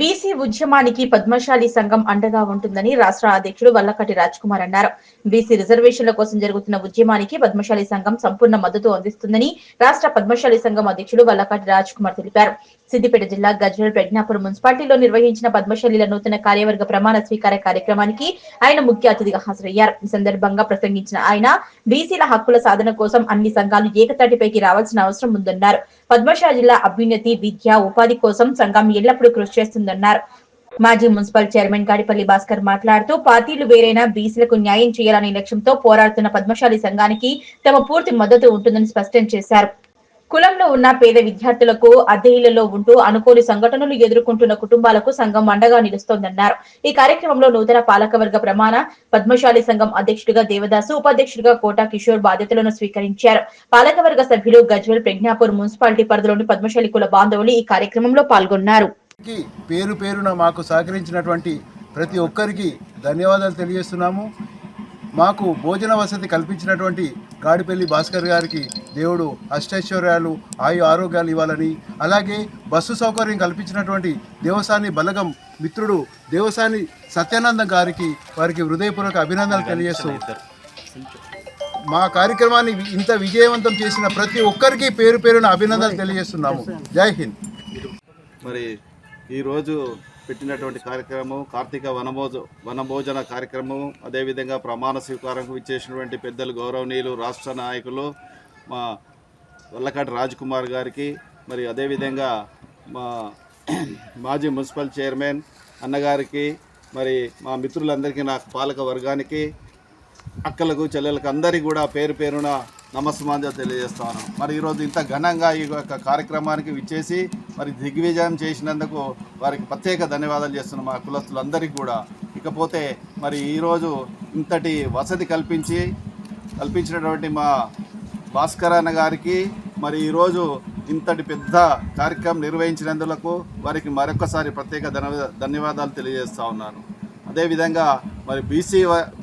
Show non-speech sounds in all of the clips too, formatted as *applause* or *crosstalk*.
BC ఉద్యమానికి పద్మశాలి సంఘం అండగా ఉంటుందని రాష్ట్ర అధ్యక్షుడు వల్లకటి కుమార్ అన్నారు. బీసీ రిజర్వేషన్ల కోసం జరుగుతున్న ఉద్యమానికి పద్మశాలి సంఘం సంపూర్ణ మద్దతు అందిస్తుందని రాష్ట్ర పద్మశాలి సంఘం అధ్యక్షుడు వల్లకటి కుమార్ తెలిపారు. సిద్దిపేట జిల్లా గజ్వల్ ప్రజ్ఞాపురం మున్సిపాలిటీలో నిర్వహించిన పద్మశైలిల నూతన కార్యవర్గ ప్రమాణ స్వీకార కార్యక్రమానికి ఆయన ముఖ్య అతిథిగా హాజరయ్యారు. ఈ సందర్భంగా ప్రసంగించిన ఆయన బీసీల హక్కుల సాధన కోసం అన్ని సంఘాలు ఏకతాటిపైకి రావాల్సిన అవసరం ఉందన్నారు. పద్మశాల జిల్లా అభ్యున్నతి విద్య ఉపాధి కోసం సంఘం ఎల్లప్పుడూ కృషి చేస్తుందన్నారు. మాజీ మున్సిపల్ చైర్మన్ గాడిపల్లి భాస్కర్ మాట్లాడుతూ పార్టీలు వేరైనా బీసీలకు న్యాయం చేయాలనే లక్ష్యంతో పోరాడుతున్న పద్మశాలి సంఘానికి తమ పూర్తి మద్దతు ఉంటుందని స్పష్టం చేశారు. కులంలో ఉన్న పేద విద్యార్థులకు అద్దె ఇళ్ళలో ఉంటూ అనుకోని సంఘటనలు ఎదుర్కొంటున్న కుటుంబాలకు సంఘం అండగా నిలుస్తోందన్నారు. ఈ కార్యక్రమంలో నూతన పాలకవర్గ ప్రమాణ పద్మశాలి సంఘం అధ్యక్షుడిగా దేవదాసు ఉపాధ్యక్షుడిగా కోటా కిషోర్ బాధ్యతలను స్వీకరించారు. పాలకవర్గ సభ్యులు గజ్వల్ ప్రజ్ఞాపూర్ మున్సిపాలిటీ పరిధిలోని పద్మశాలి కుల బాంధవులు ఈ కార్యక్రమంలో పాల్గొన్నారు. పేరు పేరున మాకు సహకరించినటువంటి ప్రతి ఒక్కరికి ధన్యవాదాలు తెలియజేస్తున్నాము. మాకు భోజన వసతి కల్పించినటువంటి గాడిపల్లి భాస్కర్ గారికి దేవుడు అష్టైశ్వర్యాలు ఆయు ఆరోగ్యాలు ఇవ్వాలని అలాగే బస్సు సౌకర్యం కల్పించినటువంటి దేవసాని బలగం మిత్రుడు దేవసాని సత్యానందం గారికి వారికి హృదయపూర్వక అభినందనలు తెలియజేస్తూ మా కార్యక్రమాన్ని ఇంత విజయవంతం చేసిన ప్రతి ఒక్కరికి పేరు పేరున అభినందనలు తెలియజేస్తున్నాము. జై హింద్. మరి ఈరోజు పెట్టినటువంటి కార్యక్రమం కార్తీక వనభోజ వనభోజన కార్యక్రమం అదేవిధంగా ప్రమాణ స్వీకారంకు ఇచ్చేసినటువంటి పెద్దలు గౌరవనీయులు రాష్ట్ర నాయకులు మా వల్లకాటి రాజ్ కుమార్ గారికి మరి అదేవిధంగా మా మాజీ మున్సిపల్ చైర్మన్ అన్నగారికి మరి మా మిత్రులందరికీ నా పాలక వర్గానికి అక్కలకు చెల్లెలకు అందరికీ కూడా పేరు పేరున నమస్మాంజ తెలియజేస్తాను. మరి ఈరోజు ఇంత ఘనంగా ఈ యొక్క కార్యక్రమానికి విచ్చేసి మరి దిగ్విజయం చేసినందుకు వారికి ప్రత్యేక ధన్యవాదాలు చేస్తున్నాం మా కులస్తులందరికీ కూడా. ఇకపోతే మరి ఈరోజు ఇంతటి వసతి కల్పించి కల్పించినటువంటి మా భాస్కర్ అన్న గారికి మరి ఈరోజు ఇంతటి పెద్ద కార్యక్రమం నిర్వహించినందులకు వారికి మరొకసారి ప్రత్యేక ధన్యవాద ధన్యవాదాలు తెలియజేస్తూ ఉన్నాను. అదేవిధంగా మరి బీసీ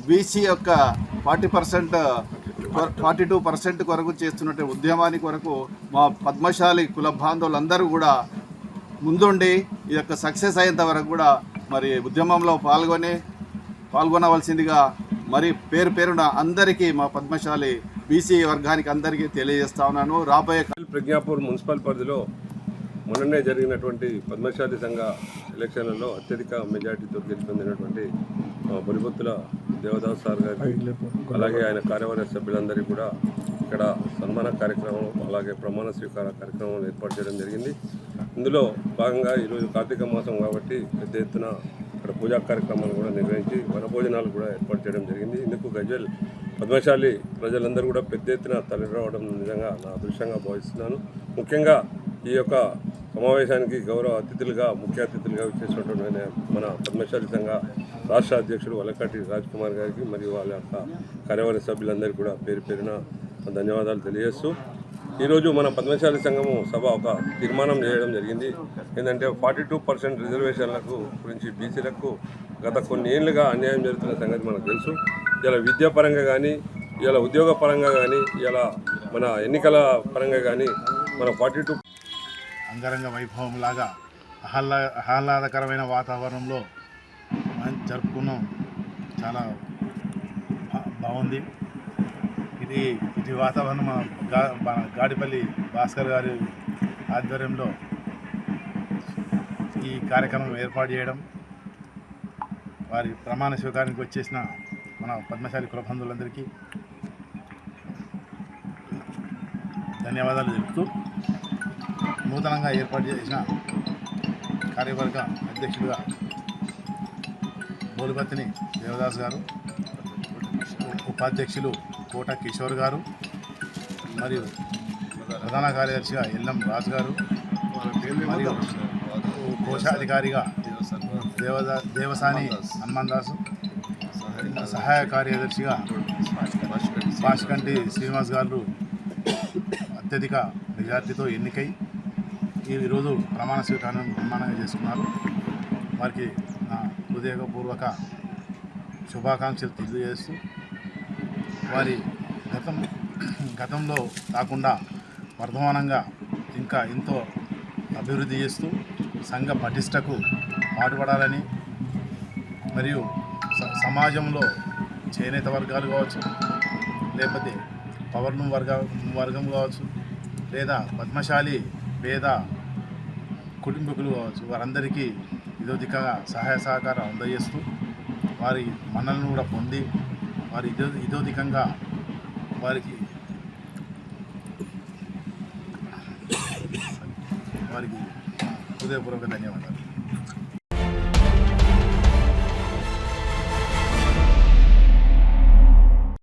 బీసీ యొక్క forty percent forty two percent కొరకు చేస్తున్నట్టు ఉద్యమాన్ని కొరకు మా పద్మశాలి కుల బాంధవులందరూ కూడా ముందుండి ఈ యొక్క సక్సెస్ అయ్యేంత వరకు కూడా మరి ఉద్యమంలో పాల్గొని పాల్గొనవలసిందిగా మరి పేరు పేరున అందరికీ మా పద్మశాలి బీసీ వర్గానికి అందరికీ తెలియజేస్తా ఉన్నాను. రాబోయే ప్రజ్ఞాపూర్ మున్సిపల్ పరిధిలో మొన్ననే జరిగినటువంటి పద్మశాలి సంఘ ఎలక్షన్లలో అత్యధిక మెజార్టీతో గెలుపొందినటువంటి మా దేవదాస్ సార్ గారికి అలాగే ఆయన కార్యవర్గ సభ్యులందరికీ కూడా ఇక్కడ సన్మాన కార్యక్రమం అలాగే ప్రమాణ స్వీకార కార్యక్రమం ఏర్పాటు చేయడం జరిగింది. ఇందులో భాగంగా ఈరోజు కార్తీక మాసం కాబట్టి పెద్ద ఎత్తున ఇక్కడ పూజా కార్యక్రమాలు కూడా నిర్వహించి వనభోజనాలు కూడా ఏర్పాటు చేయడం జరిగింది. ఇందుకు గజల్ పద్మశాలి ప్రజలందరూ కూడా పెద్ద ఎత్తున తరలి నిజంగా నా అదృష్టంగా భావిస్తున్నాను. ముఖ్యంగా ఈ యొక్క సమావేశానికి గౌరవ అతిథులుగా ముఖ్య అతిథులుగా వచ్చేసినటువంటి మన పద్మశాలి సంఘ రాష్ట్ర అధ్యక్షుడు వలకటి రాజ్ కుమార్ గారికి మరియు వాళ్ళ యొక్క కార్యవర్గ సభ్యులందరికీ కూడా పేరు పేరున ధన్యవాదాలు తెలియజేస్తూ ఈరోజు మన పద్మశాలి సంఘము సభ ఒక తీర్మానం చేయడం జరిగింది. ఏంటంటే ఫార్టీ టూ పర్సెంట్ రిజర్వేషన్లకు గురించి బీసీలకు గత కొన్ని ఏళ్ళుగా అన్యాయం జరుగుతున్న సంగతి మనకు తెలుసు. ఇలా విద్యాపరంగా కానీ ఇలా ఉద్యోగ పరంగా కానీ ఇలా మన ఎన్నికల పరంగా కానీ మన ఫార్టీ టూ అంగరంగ వైభవం లాగా ఆహ్లా ఆహ్లాదకరమైన వాతావరణంలో మనం జరుపుకున్నాం. చాలా బా- బాగుంది. ఇది ఇది వాతావరణం గా మన గాడిపల్లి భాస్కర్ గారి ఆధ్వర్యంలో ఈ కార్యక్రమం ఏర్పాటు చేయడం వారి ప్రమాణ స్వీకారానికి వచ్చేసిన మన పద్మశాలి కులబంధువులందరికీ ధన్యవాదాలు తెలుపుతూ నూతనంగా ఏర్పాటు చేసిన కార్యవర్గ అధ్యక్షుడిగా బోలుపత్తిని దేవదాస్ గారు ఉపాధ్యక్షులు కోట కిషోర్ గారు మరియు ప్రధాన కార్యదర్శిగా ఎల్ఎం రాజు గారు మరియు కోశాధికారిగా దేవదా దేవసాని హనుమాన్ దాసు సహాయ కార్యదర్శిగా భాష్కంటి శ్రీనివాస్ గారు అత్యధిక మెజార్టీతో ఎన్నికై ఈ ఈరోజు ప్రమాణ స్వీకారం ప్రమాణంగా చేసుకున్నారు. వారికి నా హృదయపూర్వక శుభాకాంక్షలు తెలియజేస్తూ వారి గతం గతంలో కాకుండా వర్ధమానంగా ఇంకా ఎంతో అభివృద్ధి చేస్తూ సంఘ పటిష్టకు పాటుపడాలని మరియు సమాజంలో చేనేత వర్గాలు కావచ్చు లేకపోతే పవర్ను వర్గ వర్గం కావచ్చు లేదా పద్మశాలి పేద కుటుంబకులు కావచ్చు వారందరికీ ఇదోదికగా సహాయ సహకారం అందజేస్తూ వారి మన్నలను కూడా పొంది వారి ఇదో ఇదోదికంగా వారికి *coughs* వారికి హృదయపూర్వక ధన్యవాదాలు.